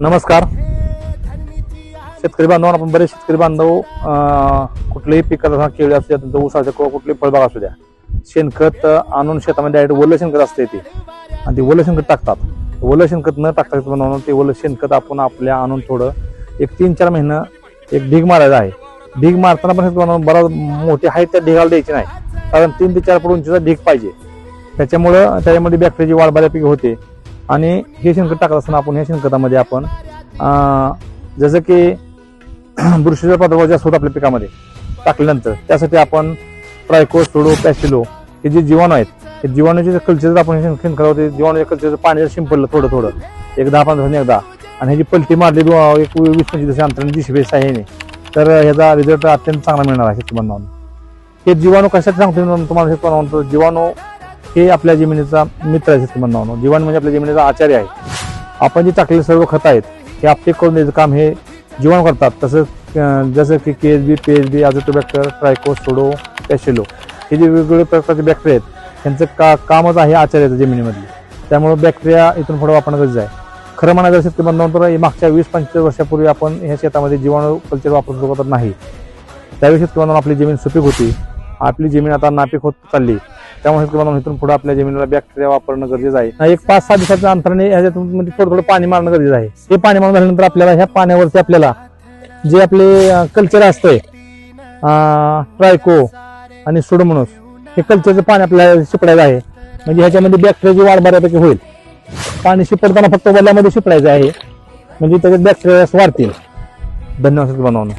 नमस्कार. शेतकरी बांधवांना आपण बरेच शेतकरी बांधव कुठलेही कुठल्याही पिकाचा केळी असू द्या तुमचं ऊस असू किंवा कुठली फळबाग असू द्या शेणखत आणून शेतामध्ये डायरेक्ट ओलं शेणखत असते ते. आणि ते ओलं शेणखत टाकतात. ओलं शेणखत न टाकता बनवून ते ओलं शेणखत आपण आपल्या आणून थोडं एक तीन चार महिनं एक ढीग मारायचा आहे. ढीग मारताना पण शेतकरी बराच मोठी हाईट त्या ढिगाला द्यायची नाही. कारण तीन ते चार फूट उंचीचा ढीग पाहिजे. त्याच्यामुळं त्याच्यामध्ये बॅक्टेरियाची वाढ बऱ्यापैकी होते. आणि हे शेणखत टाकत असताना आपण ह्या शेणखतामध्ये आपण जसं की बुरशीचा प्रादुर्भाव जास्त होतो आपल्या पिकामध्ये टाकल्यानंतर त्यासाठी आपण ट्रायको सोडो पॅसिलो हे जे जीवाणू आहेत हे जीवाणूचे कल्चर आपण हे शेणखतावरती जीवाणूच्या कल्चरचं पाणी जर शिंपडलं थोडं थोडं. एक दहा पंधरा दिवसांनी एकदा. आणि ह्याची पलटी मारली एक वीस पंचवीस दिवस अंतराने जी शिबेस आहे तर ह्याचा रिझल्ट अत्यंत चांगला मिळणार आहे शेतकरी हे जीवाणू कशात सांगतो तुम्हाला? शेतकरी जीवाणू हे आपल्या जमिनीचा मित्र आहे शेतकरी बांधवांनो जीवाणू म्हणजे आपल्या जमिनीचा आचार्य आहे. आपण जे टाकलेले सर्व खत आहेत हे आपटे करून द्यायचं काम हे जीवाणू करतात. तसंच जसं की K S B P H B azotobacter tricho pseudo पॅशेलो हे जे वेगवेगळे प्रकारचे बॅक्टेरिया आहेत त्यांचं का कामच आहे आचार्याचं जमिनीमधली. त्यामुळं बॅक्टेरिया इथून पुढे वापरणं गरजेचं आहे. खरं म्हणायचं शेतकरी बांधवांनो तर हे मागच्या वीस पंचवीस वर्षापूर्वी आपण ह्या शेतामध्ये जीवाणू कल्चर वापरू शकत नाही. त्यावेळी शेतकरी आपली जमीन सुपीक होती. आपली जमीन आता नापीक होत चालली. त्यामुळे शेतकरी इथून पुढे आपल्या जमिनीला बॅक्टेरिया वापरणं गरजेचं आहे. एक पाच सहा दिवसाच्या अंतराने ह्याच्यातून म्हणजे थोडं थोडं पाणी मारणं गरजेचं आहे. हे पाणी मारून झाल्यानंतर आपल्याला ह्या पाण्यावरती आपल्याला जे आपले कल्चर असतंय ट्रायको आणि सुडमणूस हे कल्चरचं पाणी आपल्याला शिपडायचं आहे. म्हणजे ह्याच्यामध्ये बॅक्टेरियाची वाढ बऱ्यापैकी होईल. पाणी शिपडताना फक्त वल्यामध्ये शिपडायचं आहे. म्हणजे त्याच्यात बॅक्टेरिया वाढतील. धन्यवाद बनवणं